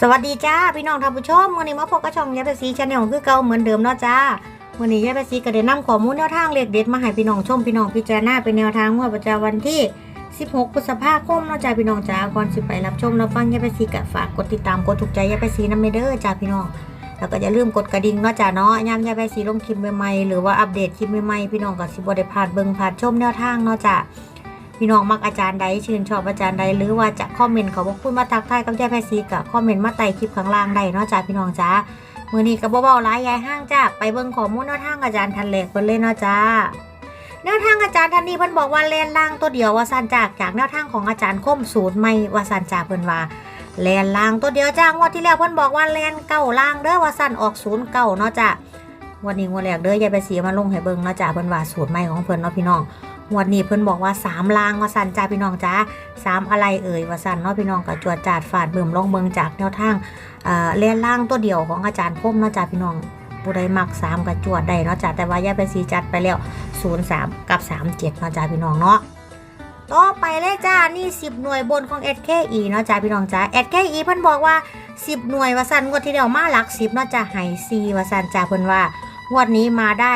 สวัสดีจ้าพี่น้องท่านผู้ชมวันนี้มาพบกับช่องยายเปซีชาแนลคือเก่าเหมือนเดิมเนาะจ้าวันนี้ยายเปซีก็ได้นำข้อมูลแนวทางเลขเด็ดมาให้พี่น้องชมพี่น้องพิจารณาเป็นแนวทางงวดประจำวันที่ 16พฤษภาคมเนาะจ้าพี่น้องจ้าก่อนสิไปรับชมรับฟังยายเปซีก็ฝากกดติดตามกดถูกใจยายเปซีนำเด้อจ้าพี่น้องแล้วก็อย่าลืมกดกระดิ่งเนาะจ้าเนาะยามยายเปซีลงคลิปใหม่ๆหรือว่าอัปเดตคลิปใหม่ๆพี่น้องก็สิบ่ได้พลาดเบิ่งพลาดชมแนวทางเนาะจ้า พี่น้องมักอาจารย์ใดชื่นชอบอาจารย์ใดหรือว่าจะคอมเมนต์เขาบอกคุณมาทักทายกับยายแพรซีกับคอมเมนต์มาไต่คลิปข้างล่างได้เนาะจ้าพี่น้องจ้ามือนี้ก็บเบาๆหลายยายห้างจ้าไปเบิ่งข้อมูลแนวทางอาจารย์ทันเหล็กเพิ่นเลยเนาะจ้าแนวทางอาจารย์ทันนี้เพิ่นบอกว่าแลนล่างตัวเดียวว่าสันจากจากแนวทางของอาจารย์คมสูตรไม่ว่าสันจากเพิ่นว่าแลนล่างตัวเดียวจ้างวดที่แล้วเพิ่นบอกว่าแลนเก้าล่างเด้อว่าสั่นออกศูนย์เก้าเนาะจ้าวันนี้งวดแรกเด้อยายไปเสียมาลงให้เบิ่งเนาะจ้าเพิ่นว่าสูตรใหม่ของเพิ่นเนาะพี่น้อง งวดนี้เพิ่นบอกว่าสามลางว่าสันจ้าพี่น้องจ้าสามอะไรเอ่ยว่าสันเนาะพี่น้องกับจวดจาดฝาดเบิ่มลองเมืองจากแนวทางเอ่อเล่นล่างตัวเดียวของอาจารย์คมเนาะจ้าพี่น้องผู้ใดมักสามกับจวดได้เนาะจ้าแต่ว่าย่าไปสีจัดไปแล้วศูนย์สามกับสามเจ็ดเนาะจ้าพี่น้องเนาะต่อไปเลยจ้า นี่สิบหน่วยบนของ SKE เนาะจ้าพี่น้องจ้า SKE เพิ่นบอกว่าสิบหน่วยว่าสันงวดที่เดียวมาหลักสิบเนาะจ้าไฮซีว่าสันจ้าเพิ่นว่างวดนี้มาได้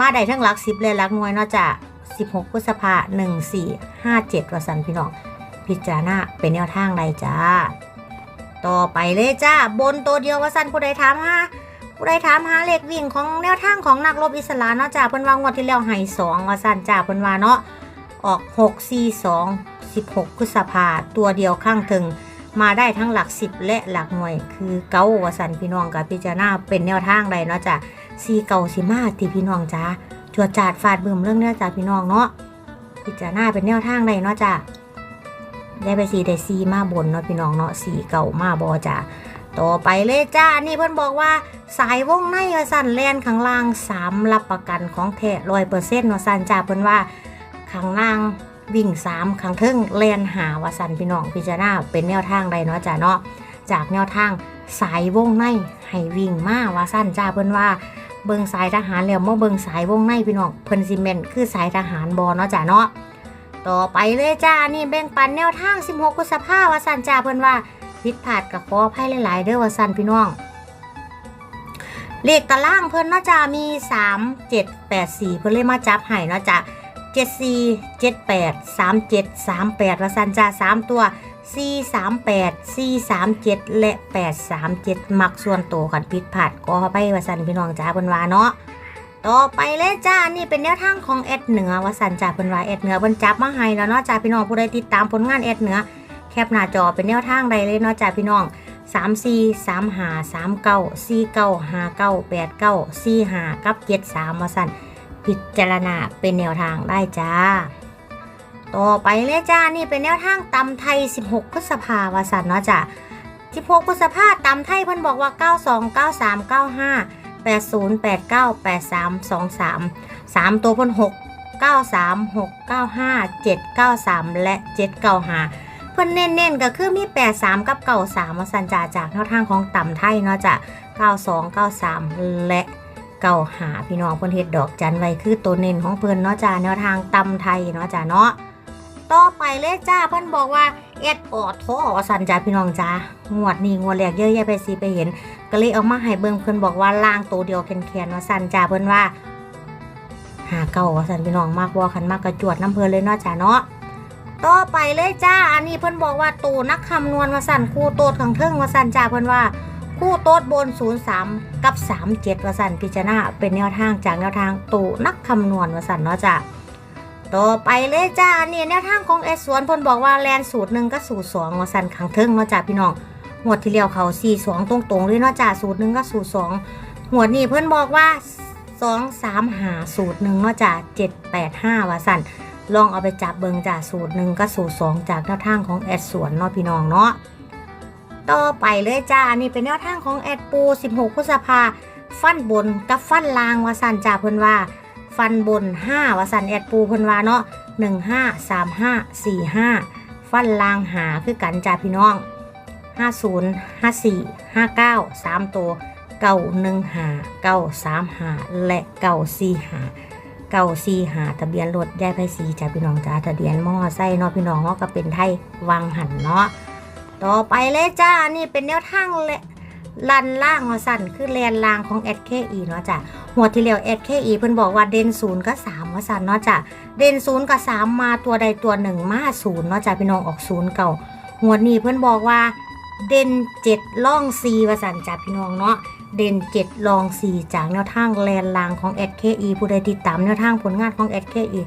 มาได้ทั้งหลักสิบเลยหลักหน่วยเนาะจ้า 16พฤษภา1457วสันพี่น้อง พิจารณาเป็นแนวทางใดจ้า ต่อไปเลยจ้า บนตัวเดียววสันผู้ใดถามหาผู้ใดถามหาเลขวิ่งของแนวทางของนักรบอิสระเนาะจ้าเพิ่นวางวันที่แล้วให้สองวสันจ้าเพิ่นว่าเนาะออก 6 4 2 16พฤษภาตัวเดียวข้างถึงมาได้ทั้งหลักสิบและหลักหน่วย คือเก้าวสันพี่น้องกับพิจารณาเป็นแนวทางใดเนาะจ้าซีเก่าสิมาที่พี่น้องจ้า จวดจาดฟาดบึมเรื่องเนื้อจากพี่น้องเนาะพิจารณาเป็นแนวทางใดเนาะจ้ะได้ไปสีได้ซีมาบนเนาะพี่น้องเนาะสีเก่ามาบอจ้ะต่อไปเลยจ้า นี่เพิ่นบอกว่าสายวงในว่าสั่นแลนข้างล่างสามรับประกันของแท้ร้อยเปอร์เซ็นต์ว่าสั่นจ้าเพิ่นว่าข้างล่างวิ่งสามข้างเทิงแลนหาว่าสั่นพี่น้องพิจารณาเป็นแนวทางใดเนาะจ้ะเนาะจากแนวทางสายวงในให้วิ่งมาว่าสั่นจ้าเพิ่นว่า เบิงสายทหารแล้วมาเบิงสายวงในพี่น้องเพิ่นซีเมนคือสายทหารบอเนาะจ้ะเนาะต่อไปเลยจ้านี่แบ่งปันแนวทาง 16กุษภาวาสันจ้าเพิ่นว่าผิดพลาดกับขออภัยหลาย ๆ เด้อวาสันพี่น้องเลขตารางเพิ่นเนาะจ้ามี 3 7 8 4 เพิ่นเลยมาจับให้เนาะจ้ะ74 78 37 38วาสันจ้า3ตัว 4 3 8 4 3 7 และ 8 3 7 มักส่วนตัวกันผิดพลาดก็ไปวาสันพี่น้องจ้าเพิ่นว่าเนาะต่อไปเลยจ้า นี่เป็นแนวทางของแอดเหนือวาสันจ้าเพิ่นว่าแอดเหนือเพิ่นจับมาให้แล้วเนาะจ้าพี่น้องผู้ใดติดตามผลงานแอดเหนือ แคปหน้าจอเป็นแนวทางใดเลยเนาะจ้าพี่น้อง3 4 3 5 3 9 4 9 5 9 8 9 4 5กับ7 3ว่าสันพิจารณาเป็นแนวทางได้จ้า ต่อไปเลยจ้า นี่เป็นแนวทางตำไทย 16 พฤษภาวาสันเนาะจ้ะ16พฤษภาตำไทยเพิ่นบอกว่า 92 93 95 80 89 83 23 3 ตัวเพิ่น6 93 6 95 7 93 และ 795 เพิ่นเน้นๆก็คือมี 83 กับ 93มาสันจ่าจากแนวทางของตำไทยเนาะจ้ะ92 93 และเก่าหาพี่น้องเพิ่อนเฮ็ดดอกจันไว้คือตัวเน้นของเพิ่อนเนาะจ้าแนวทางตำไทยเนาะจ้าเนาะ ต่อไปเลยจ้าเพิ่นบอกว่าเอ็ดออดท้อสันจ้าพี่น้องจ้างวดนี้งวดแรกเยอะแยะไปสิไปเห็น ก็เลยเอามาให้เบิ่งเพิ่นบอกว่าล่างตัวเดียวแคนๆว่าสันจ้าเพิ่นว่าหาเก่าว่าสันพี่น้องมากว่าคันมากกระจวดน้ำเพิ่นเลยเนาะจ้าเนาะต่อไปเลยจ้า อันนี้เพิ่นบอกว่าตูนักคำนวณว่าสันคู่โต๊ดขังเทิงว่าสันจ้าเพิ่นว่าคู่โต๊ดบน 03 กับ 37วสันพิจารณาเป็นแนวทางจากแนวทางตูนักคำนวณวสันเนาะจ้ะ ต่อไปเลยจ้านี่แนวทางของเอสวนพนบอกว่าแลนสูตรหนึ่งก็สูตรสองวสันขังเทิงเนาะจ้ะพี่น้องหวดที่เลี้ยวเขา4 2ตรงๆเลยเนาะจ้ะสูตรหนึ่งก็สูตรสองหวดนี้เพิ่อนบอกว่า2 3หาสูตรหนึ่งเนาะจ้ะ7 8 5วสันลองเอาไปจับเบิงจ้ะสูตรหนึ่งก็สูตรสองจากแนวทางของแอดสวนเนาะพี่น้องเนาะต่อไปเลยจ้าอันนี้เป็นแนวทางของแอดปู 16 พฤษภา ฟันบนกับฟันลางวาสันจ่าเพิ่นว่า ฟันบน5วาสันแอดปูเพิ่นว่าเนาะ1 5 3 5 4 5 ฟันลางหาคือกันจ่าพี่น้อง 50 54 59 3 ตัว เก้าหนึ่งหาเก้าสามหาและเก้าสี่หาเก้าสี่หาทะเบียนรถยายไพศรีจ้าพี่น้องจ้าทะเบียนมอไซค์เนาะพี่น้องเนาะก็เป็นไทยวังหันเนาะต่อไปเลยจ้า นี่เป็นแนวทางเล ลันล่างว่าสั่นคือแลนล่างของ SKE เนาะจ้ะหัวที่แล้ว SKE เพิ่นบอกว่าเด่นศูนย์กับสามว่าสั่นเนาะจ้ะเด่นศูนย์กับสามมาตัวใดตัวหนึ่งมาศูนย์เนาะจ้ะพี่น้องออกศูนย์เก่าหัวนี้เพิ่นบอกว่าเด่นเจ็ดล่องซีว่าสั่นจ้ะพี่น้องเนาะเด่นเจ็ดลองสี่จากแนวทางแลนล่างของ SKE ผู้ใดติดตามแนวทางผลงานของ SKE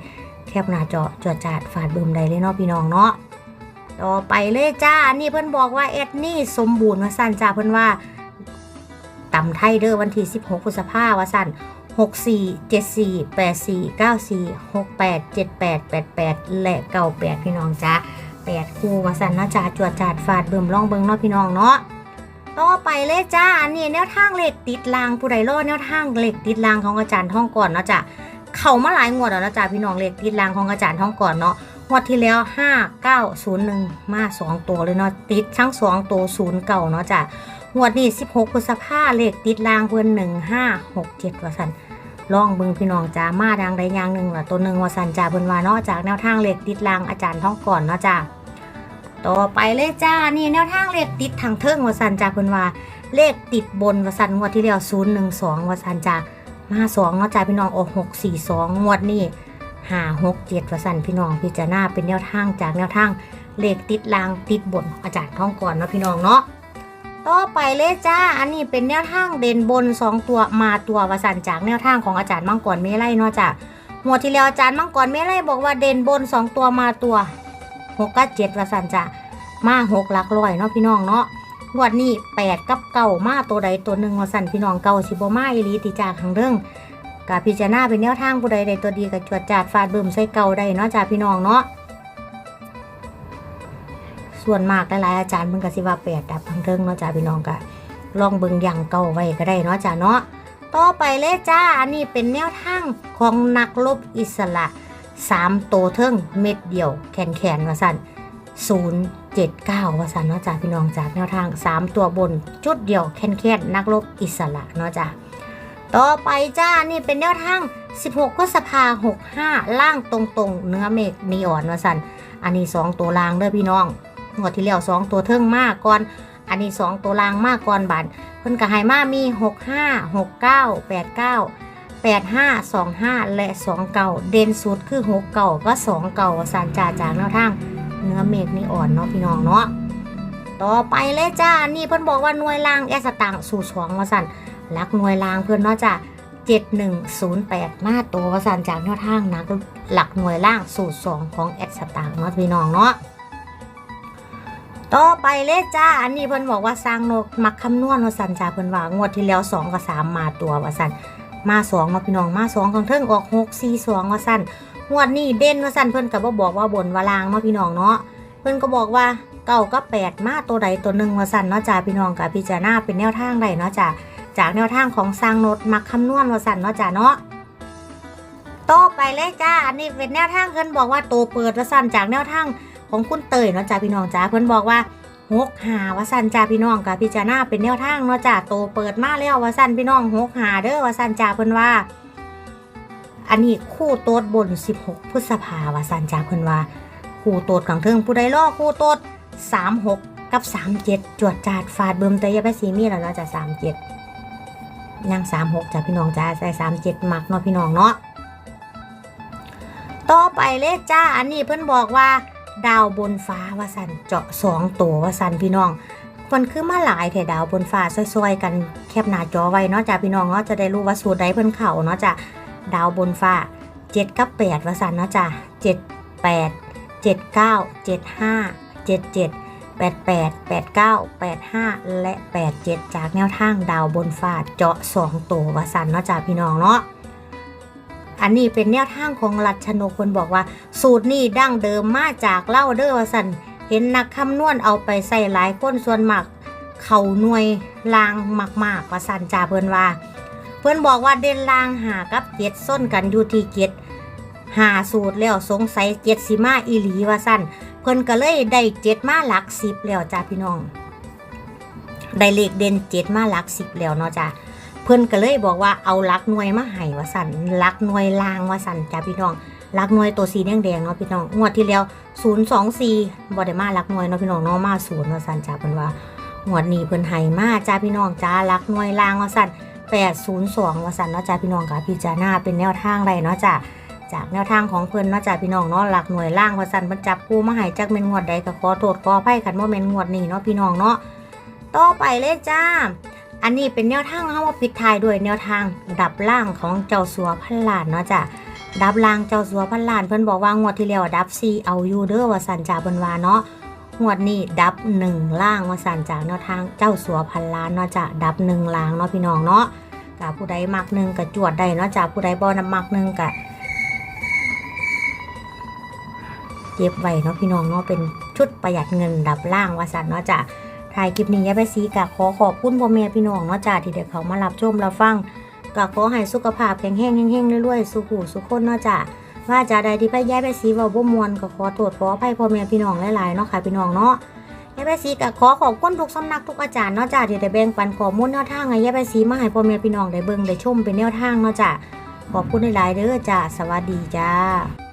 แคบหน้าจอจอจาดฝาดเบิ่มใดเลยเนาะพี่น้องเนาะต่อไปเลยจ้า นี่เพิ่นบอกว่าแอดนี่สมบูรณ์ว่าสั่นจ้าเพิ่นว่า ตำไทยเด้อวันที่ 16พฤษภาคมว่าสั่น64 74 84 94 68 78 88 และ 98 พี่น้องจ้า8คู่ว่าสั่นนะจ้าจวดจาดฟาดเบิ่มล่องเบิ่งเนาะพี่น้องเนาะต่อไปเลยจ้าอันนี้แนวทางเหล็กติดรางผู้ใดรอดแนวทางเหล็กติดรางของอาจารย์ท่องก่อนเนาะจ้ะเข้ามาหลายงวดแล้วนะจ้าพี่น้องเหล็กติดรางของอาจารย์ท่องก่อนเนาะงวดที่แล้ว 5 9 0 1 มา 2 ตัวเลยเนาะติดทั้ง 2 ตัว 0 เก่าเนาะจ้ะ งวดนี้ 16พฤษภาเลขติดลางเพิ่น1 5 6 7ว่าสันลองเบิ่งพี่น้องจ้ามาดังใดอย่างหนึ่งล่ะตัวหนึ่งว่าสันจ้าเพิ่นว่าเนาะจากแนวทางเลขติดลางอาจารย์ท้องก่อนเนาะจ้าต่อไปเลยจ้านี่แนวทางเลขติดทางเทิงว่าสันจ้าเพิ่นว่าเลขติดบนว่าสันงวดที่แล้ว012ว่าสันจ้ามา2เนาะจ้าพี่น้องออก642งวดนี้ห้าหกเจ็ดประสันพี่น้องพิจารณาเป็นแนวทางจากแนวทางเลขติดลางติดบนอาจารย์ท่องก่อนเนาะพี่น้องเนาะ ต่อไปเลยจ้า อันนี้เป็นแนวทางเด่นบน 2 ตัวมาตัวประสันจากแนวทางของอาจารย์มังกรเมไล่เนาะจ้ะหัวดที่แล้วอาจารย์มังกรเมไล่บอกว่าเด่นบน 2 ตัวมาตัวหกกับเจ็ดประสันจ้ะมาหกหลักร้อยเนาะพี่น้องเนาะงวดนี้แปดกับเก่ามาตัวใดตัวหนึ่งประสันพี่น้องเก่าสิบมาอีลีติจากทางเรื่องกาพิจารณาเป็นแนวทางผู้ใดใดตัวดีกับจวดจาดฟาดบึมใส่เก่าได้เนาะจ้าพี่น้องเนาะ ส่วนมากหลายๆอาจารย์เพิ่นก็สิว่าแปดดับทั้งเทิงเนาะจ้าพี่น้องก็ลองเบิ่งอย่างเก่าไว้ก็ได้เนาะจ้าเนาะต่อไปเลยจ้าอันนี้เป็นแนวทางของนักรบอิสระสามโตวเทิงเม็ดเดียวแขนแขนว่าสั่นศูนย์เจ็ดเก้าว่าสั่นเนาะจ้าพี่น้องจากแนวทางสามตัวบนจุดเดียวแขนแขนนักรบอิสระเนาะจ้าต่อไปจ้านี่เป็นแนวทาง 16พฤษภา65ล่างตรงๆ เนื้อเมฆนีอ่อนว่าสันอันนี้2ตัวล่างเด้อพี่น้อง งวดที่แล้ว2ตัวเทิงมากก่อน อันนี้2ตัวล่างมากก่อนบานเพิ่นก็ให้มามี65 69 89 85 25และ29เด่นสุดคือ6เก่าก็2เก่าว่าสันจ่าจากแนวทางเนื้อเมฆนี่อ่อนเนาะพี่น้องเนาะต่อไปเลยจ้า นี่เพิ่นบอกว่าหน่วยล่างแอสตางสู่สองว่าสันลักหน่วยลางเพื่อนเนาะจ้ะ7108มาตัววสันจากแนวทางนักหลักหน่วยล่างสูตร2ของแอดสตางเนาะพี่น้องเนาะ ต่อไปเลยจ้า อันนี้เพิ่นบอกว่าสร้างนกมักคำนวณว่าสันจ้าเพิ่นว่างวดที่แล้ว2กับ3มาตัวว่าสันมา2เนาพี่น้องมา2ของเทิงออก6 4 2ว่าสันงวดนี้เด่นว่าสันเพิ่นก็บ่บอกว่าบนว่าลางเนาะพี่น้องเนาะเพิ่นก็บอกว่าเก้ากับแปดมาตัวใดตัวหนึ่งว่าสันเนาะจ้าพี่น้องกับพิจารณาเป็นแนวทางใดเนาะจ้าจากแนวทางของสร้างโนดมักคำนวณว่าสันเนาะจ้าเนาะโตไปเลยจ้า อันนี้เป็นแนวทางเพิ่นบอกว่าโตเปิดวาสันจากแนวทาง ของคุณเตยเนาะจ้าพี่น้องจ้าเพิ่อนบอกว่าหกหาวสันจ้าพี่น้องกับพิจารณาเป็นแนวทางเนาะจ้าโตเปิดมาแล้ววสันพี่น้องหกหาเด้อวสันจ้าเพิ่นว่า อันนี้คู่โต๊ดบน 16 พฤษภาวสันจ้าเพิ่นว่า คู่โต๊ดขังเทิงผู้ใดล่อคู่โต๊ด36 กับ 37 จวดจาดฟาดเบิ่มแต่อยาไปสีมีแล้วเนาะจ้า37ยังสามหกจ้ะพี่น้องจ้าใส่สามเจ็ดมักเนาะพี่น้องเนาะต่อไปเลยจ้าอันนี้เพิ่นบอกว่า ดาวบนฟ้าว่าสันเจาะสองตัวว่าสันพี่น้องเพิ่นคือมาหลายแถดาวบนฟ้าซอยๆ กันแคบหน้าจอไว้เนาะจ้าพี่น้องเนาะจะได้รู้ว่าสูตรใดเพิ่นเข่าเนาะจ้าดาวบนฟ้าเจ็ดกับแปดว่าสันเนาะจ้าเจ็ดแปดเจ็ดเก้าเจ็ดห้าเจ็ดเจ็ด88 89 85และ87จากแนวทางดาวบนฟ้าเจาะ2ตัววาสันเนาะจากพี่น้องเนาะ อันนี้เป็นแนวทางของรัชนกคนบอกว่า สูตรนี้ดั้งเดิมมาจากเล่าเด้อวาสันเห็นนักคำนวณเอาไปใส่หลายคนส่วนมาก เขาหน่วยลางมากๆว่าสันจ่าเพิ่นว่า เพิ่นบอกว่าเด่นลางหากับเจ็ดส้นกันอยู่ที่เจ็ดหาสูตรแล้วสงสัยเจ็ดสิมาอีหลีว่าสันเพิ่นก็เลยได้เจ็ดมาหลักสิบแล้วจ้าพี่น้อง ได้เลขเด่นเจ็ดมาหลักสิบแล้วเนาะจ้า เพิ่อนก็เลยบอกว่าเอาลักหน่วยมาให้ว่าสันลักหน่วยลางว่าสันจ้าพี่น้องลักหน่วยตัวสีแดงๆเนาะพี่น้องงวดที่แล้ว024บ่ได้มาลักหน่วยเนาะพี่น้องเนาะมาศูนย์ว่าสันจ้าเพิ่นว่างวดนี้เพิ่นให้มาจ้าพี่น้องจ้าลักหน่วยลางว่าสั่น802ว่าสันเนาะจ้าพี่น้องก็พิจารณาเป็นแนวทางใดเนาะจ้าจากแนวทางของเพิ่นเนาะจ้าพี่น้องเนาะหลักหน่วยล่างว่าสันเพิ่นจับคู่มาให้จักแม่นงวดใดก็ขอโทษขออภัยกันบ่แม่นงวดนี้เนาะพี่น้องเนาะต่อไปเลยจ้า อันนี้เป็นแนวทางเข้ามาปิดท้ายด้วยแนวทางดับล่างของเจ้าสัวพันล้านเนาะจ้ะดับล่างเจ้าสัวพันล้านเพิ่นบอกว่างวดที่แล้วดับซีเอาอยู่เด้อว่าสันจ่าเพิ่นว่าเนาะงวดนี้ดับหนึ่งล่างว่าสันจากแนวทางเจ้าสัวพันล้านเนาะจ้ะดับหนึ่งล่างเนาะพี่น้องเนาะกับผู้ใดมักหนึ่งกับจวดได้เนาะจ้ะผู้ใดบ่นำมักหนึ่งกับเก็บไว้เนาะพี่น้องเนาะเป็นชุดประหยัดเงินดับล่างว่าสันเนาะจ้ะ ถ่ายคลิปนี้ยายไปสีกะขอขอบคุณพ่อแม่พี่น้องเนาะจ้าที่เด็กเขามารับชมรับฟังกะขอให้สุขภาพแข็งแรงแห้งๆรวยๆสุขุสุขคนเนาะจ้าว่าจะใดที่ไปยายไปสีว้าบ่มวนก็ขอโทษขออภัยพ่อแม่พี่น้องหลายๆเนาะค่ะพี่น้องเนาะยายไปสีกะขอขอบคุณทุกสำนักทุกอาจารย์เนาะจ้าที่ได้แบ่งปันข้อมูลแนวทางให้ยายไปสีมาให้พ่อแม่พี่น้องได้เบิ่งได้ชมเป็นแนวทางเนาะจ้าขอบคุณหลายๆเด้อจ้าสวัสดีจ้า